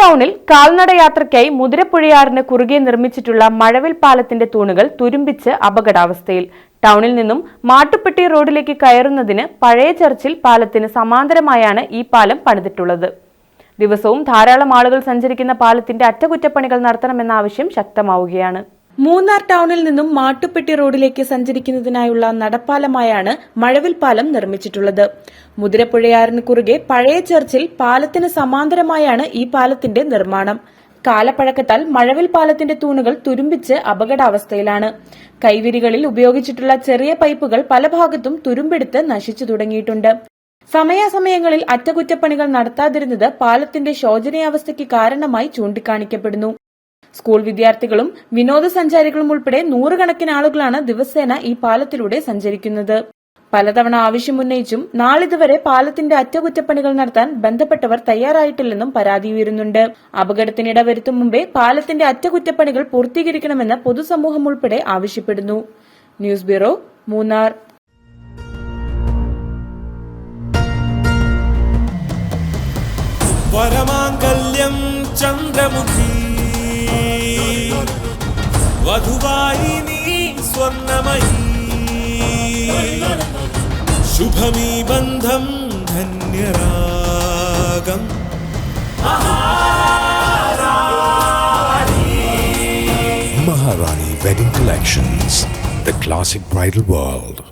ടൗണിൽ കാൽനടയാത്രയ്ക്കായി മുതിരപ്പുഴയാറിന് കുറുകെ നിർമ്മിച്ചിട്ടുള്ള മഴവിൽ പാലത്തിന്റെ തൂണുകൾ തുരുമ്പിച്ച് അപകടാവസ്ഥയിൽ. ടൗണിൽ നിന്നും മാട്ടുപ്പെട്ടി റോഡിലേക്ക് കയറുന്നതിന് പഴയ ചർച്ചിൽ പാലത്തിന് സമാന്തരമായാണ് ഈ പാലം പണിതിട്ടുള്ളത്. ദിവസവും ധാരാളം ആളുകൾ സഞ്ചരിക്കുന്ന പാലത്തിന്റെ അറ്റകുറ്റപ്പണികൾ നടത്തണമെന്ന ആവശ്യം ശക്തമാവുകയാണ്. മൂന്നാർ ടൌണിൽ നിന്നും മാട്ടുപ്പെട്ടി റോഡിലേക്ക് സഞ്ചരിക്കുന്നതിനായുള്ള നടപ്പാലമായാണ് മഴവിൽ പാലം നിർമ്മിച്ചിട്ടുള്ളത്. മുതിരപ്പുഴയാറിന് കുറുകെ പഴയ ചർച്ചിൽ പാലത്തിന് സമാന്തരമായാണ് ഈ പാലത്തിന്റെ നിർമ്മാണം. കാലപ്പഴക്കത്താൽ മഴവിൽ പാലത്തിന്റെ തൂണുകൾ തുരുമ്പിച്ച് അപകടാവസ്ഥയിലാണ്. കൈവിരികളിൽ ഉപയോഗിച്ചിട്ടുള്ള ചെറിയ പൈപ്പുകൾ പല ഭാഗത്തും തുരുമ്പെടുത്ത് നശിച്ചു തുടങ്ങിയിട്ടുണ്ട്. സമയാസമയങ്ങളിൽ അറ്റകുറ്റപ്പണികൾ നടത്താതിരുന്നത് പാലത്തിന്റെ ശോചനീയാവസ്ഥയ്ക്ക് കാരണമായി ചൂണ്ടിക്കാണിക്കപ്പെടുന്നു. സ്കൂൾ വിദ്യാർത്ഥികളും വിനോദസഞ്ചാരികളും ഉൾപ്പെടെ നൂറുകണക്കിന് ആളുകളാണ് ദിവസേന ഈ പാലത്തിലൂടെ സഞ്ചരിക്കുന്നത്. പലതവണ ആവശ്യമുന്നയിച്ചും നാളിതുവരെ പാലത്തിന്റെ അറ്റകുറ്റപ്പണികൾ നടത്താൻ ബന്ധപ്പെട്ടവർ തയ്യാറായിട്ടില്ലെന്നും പരാതി ഉയരുന്നുണ്ട്. അപകടത്തിനിട വരുത്തും മുമ്പേ പാലത്തിന്റെ അറ്റകുറ്റപ്പണികൾ പൂർത്തീകരിക്കണമെന്ന് പൊതുസമൂഹം ഉൾപ്പെടെ ആവശ്യപ്പെടുന്നു. News bureau Munnar. വരമാംഗല്യം ചന്ദ്രമുഖി വധുവായി നീ സ്വർണമയി ശുഭമീ ബന്ധം ധന്യരാഗം Maharani Wedding Collections, the classic bridal world.